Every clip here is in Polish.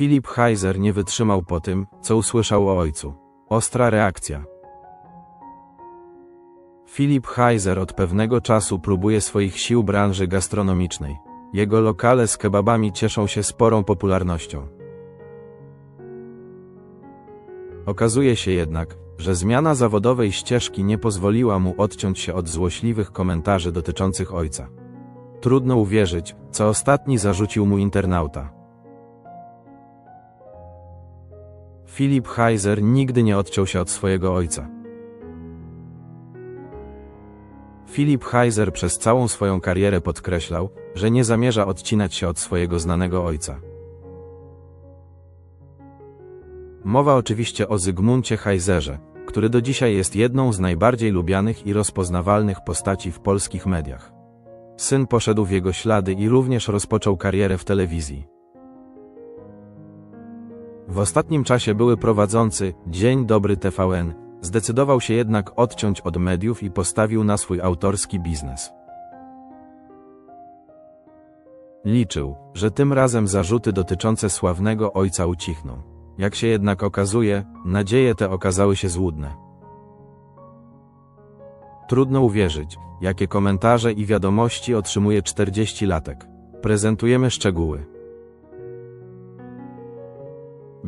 Filip Heiser nie wytrzymał po tym, co usłyszał o ojcu. Ostra reakcja. Filip Heiser od pewnego czasu próbuje swoich sił branży gastronomicznej. Jego lokale z kebabami cieszą się sporą popularnością. Okazuje się jednak, że zmiana zawodowej ścieżki nie pozwoliła mu odciąć się od złośliwych komentarzy dotyczących ojca. Trudno uwierzyć, co ostatni zarzucił mu internauta. Filip Heiser nigdy nie odciął się od swojego ojca. Filip Heiser przez całą swoją karierę podkreślał, że nie zamierza odcinać się od swojego znanego ojca. Mowa oczywiście o Zygmuncie Heiserze, który do dzisiaj jest jedną z najbardziej lubianych i rozpoznawalnych postaci w polskich mediach. Syn poszedł w jego ślady i również rozpoczął karierę w telewizji. W ostatnim czasie były prowadzący Dzień Dobry TVN, zdecydował się jednak odciąć od mediów i postawił na swój autorski biznes. Liczył, że tym razem zarzuty dotyczące sławnego ojca ucichną. Jak się jednak okazuje, nadzieje te okazały się złudne. Trudno uwierzyć, jakie komentarze i wiadomości otrzymuje 40 latek. Prezentujemy szczegóły.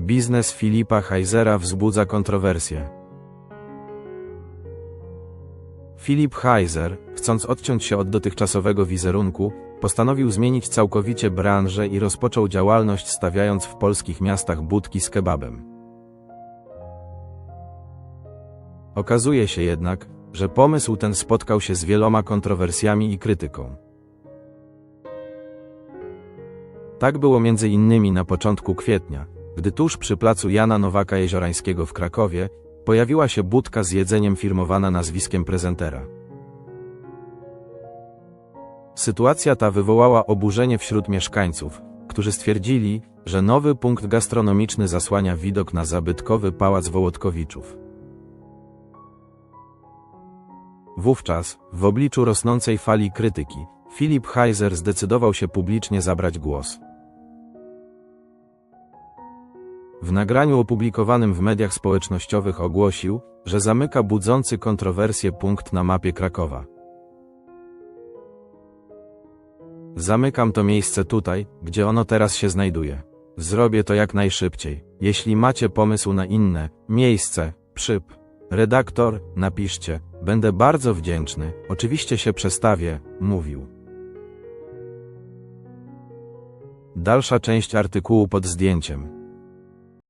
Biznes Filipa Heisera wzbudza kontrowersje. Filip Heiser, chcąc odciąć się od dotychczasowego wizerunku, postanowił zmienić całkowicie branżę i rozpoczął działalność stawiając w polskich miastach budki z kebabem. Okazuje się jednak, że pomysł ten spotkał się z wieloma kontrowersjami i krytyką. Tak było między innymi na początku kwietnia, gdy tuż przy placu Jana Nowaka Jeziorańskiego w Krakowie pojawiła się budka z jedzeniem firmowana nazwiskiem prezentera. Sytuacja ta wywołała oburzenie wśród mieszkańców, którzy stwierdzili, że nowy punkt gastronomiczny zasłania widok na zabytkowy pałac Wołodkowiczów. Wówczas, w obliczu rosnącej fali krytyki, Filip Heiser zdecydował się publicznie zabrać głos. W nagraniu opublikowanym w mediach społecznościowych ogłosił, że zamyka budzący kontrowersje punkt na mapie Krakowa. Zamykam to miejsce tutaj, gdzie ono teraz się znajduje. Zrobię to jak najszybciej. Jeśli macie pomysł na inne miejsce, przyp, redaktor, napiszcie. Będę bardzo wdzięczny. Oczywiście się przestawię, mówił. Dalsza część artykułu pod zdjęciem.